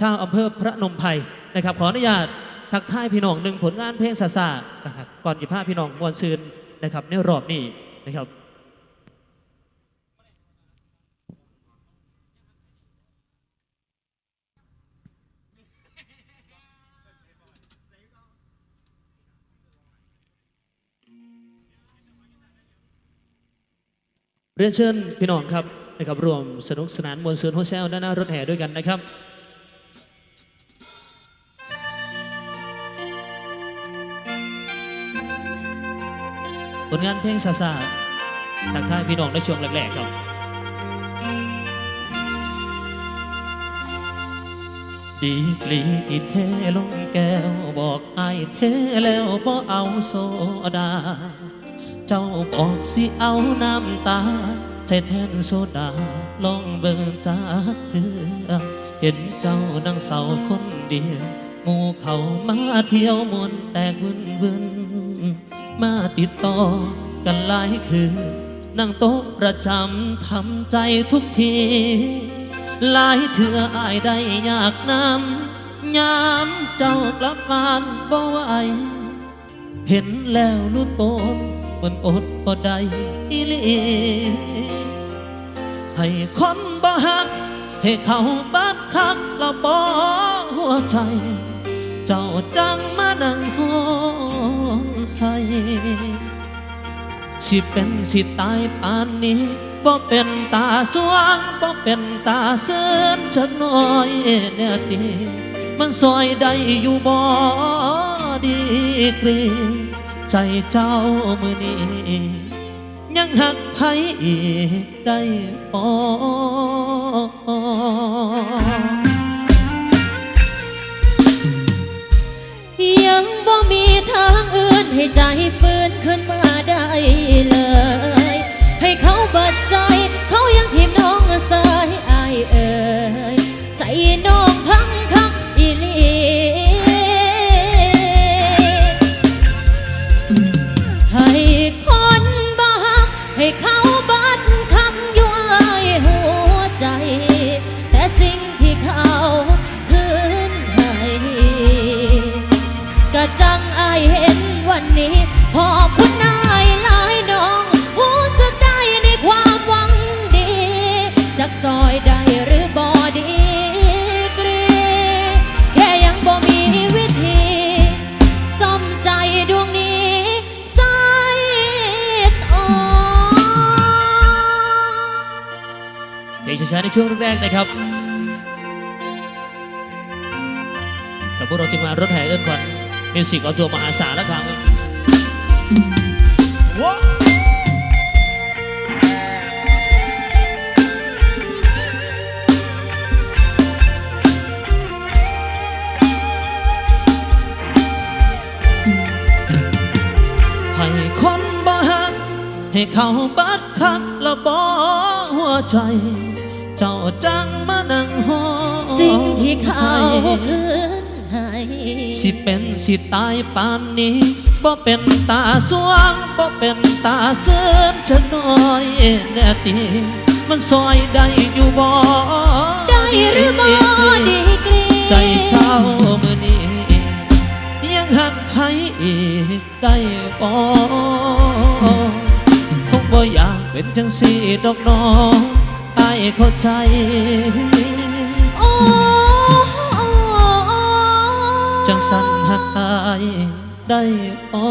ชาวอำเภอพระนมไพรนะครับ ขออนุญาตทักทายพี่น้องหนึ่งผลงานเพลงซาซานะก่อนจะพาพี่น้องมวนซืนนะครับในรอบนี้นะครับเรียนเชิญพี่น้องครับนะครับรวมสนุกสนานมวลซืนโฮเซลด้านหน้ารถแห่ด้วยกันนะครับ ผลงานเพลงซาซาทักทายพี่น้องในช่วงแรกๆครับดีกลีอีเทลงแก้วบอกไอเทแล้วบ่เอาโซดา เจ้าบอกสิเอาน้ำตา ใช้แทนโซดา ลองเบิ่งจากเถือเห็นเจ้านั่งเศร้าคนเดียวหมู่เขามาเที่ยวมวนแตกวุ่นวุ่น มาติดต่อกันหลายคืนนั่งโต๊ะประจำทำใจทุกที หลายเถื่ออายได้อยากนำยามเจ้ากลับบ้านบ่ไหวเห็นแล้วรู้ตนมันอดบ่ได้อีลีให้คนบ่ฮัก ให้เขาบัดคักและบ่หัวใจ เจ้าจังมานั่งหอง ให้สิเป็นสิตายปานนี้บ่เป็นตาสว่างบ่เป็นตาเสื่อนจักน้อยเนี่ยดีมันซอยได้อยู่บ่ดีกรีใจเจ้ามือนี้ยังหักไผอีกได้บ่ ให้ใจฟื้นขึ้นมาได้เลย ให้เขาบัดใจ เขายังทิมน้องสยอายเอ่ยใจน้องพังคักอีลีให้คนบักให้เขา ช้าในช่วงแรกนะครับกับพวกเราทีมงานรถแห่เอิ้นขวัญมิวสิกเอาตัวมหาศาลแล้วครับให้คนบ้ฮักให้เขาบัดคักและบ่หัวใจ เจ้าจังมานั่งห้องสิ่งที่เขาคืนให้สิเป็นสิตายปานนี้บ่เป็นตาสว่างบ่เป็นตาเสื่อมจะน้อยแน่ตีมันซอยได้อยู่บ่ได้หรือบ่ดีกรีใจเช้ามื้อนี้ยังหักให้อีกได้บ่คงบ่อยากเป็นจังสีดอกน้องอาย เข้าใจจังสันหักอายได้อ๋อ